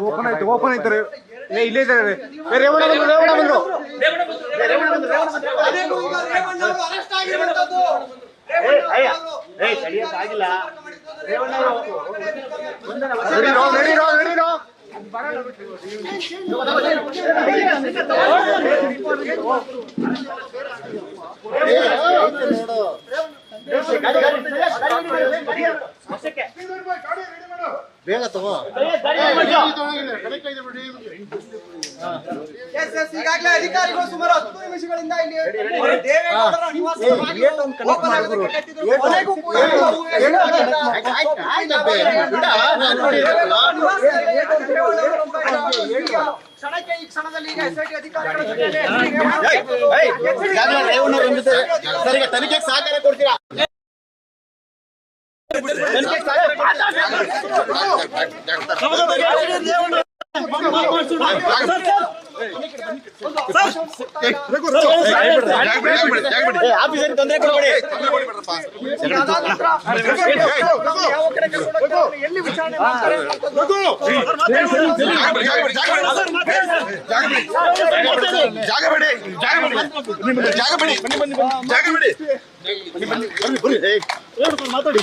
Open ಆಯ್ತು open ಆಯ್ತಾರೆ ಏ ಇಲ್ಲೇ ಇದ್ದಾರೆ ಬೇರೆ ರೇವಣ್ಣ ಬಂದ್ರು ರೇವಣ ಬಂದ್ರು ನಡೀರೋ ನಡೀರೋ ಬೇಗ ತಗೋ ಎಸ್ ಎಸ್ ಈಗಾಗಲೇ ಅಧಿಕಾರಿಗಳು ಸುಮಾರು ಹತ್ತು ನಿಮಿಷಗಳಿಂದ ಇಲ್ಲಿ ಕ್ಷಣಕ್ಕೆ ಈ ಕ್ಷಣದಲ್ಲಿ ಎಸ್ಐಟಿ ಅಧಿಕಾರಿಗಳ ಈಗ ತನಿಖೆಗೆ ಸಹಕಾರ ಕೊಡ್ತೀರಾ ಆಫೀಸರ್ ತೊಂದರೆ ಕೊಡಬೇಡಿ ಎಲ್ಲಿ ವಿಚಾರಣೆ. ಜಾಗ ಬಿಡಿ ಜಾಗ ಬಿಡಿ ಜಾಗ ಬಿಡಿ ಜಾಗ ಬಿಡಿ ಮಾತಾಡಿ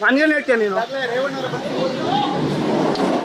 ನನಗೇನು ಹೇಳ್ತೀಯ ನೀನು?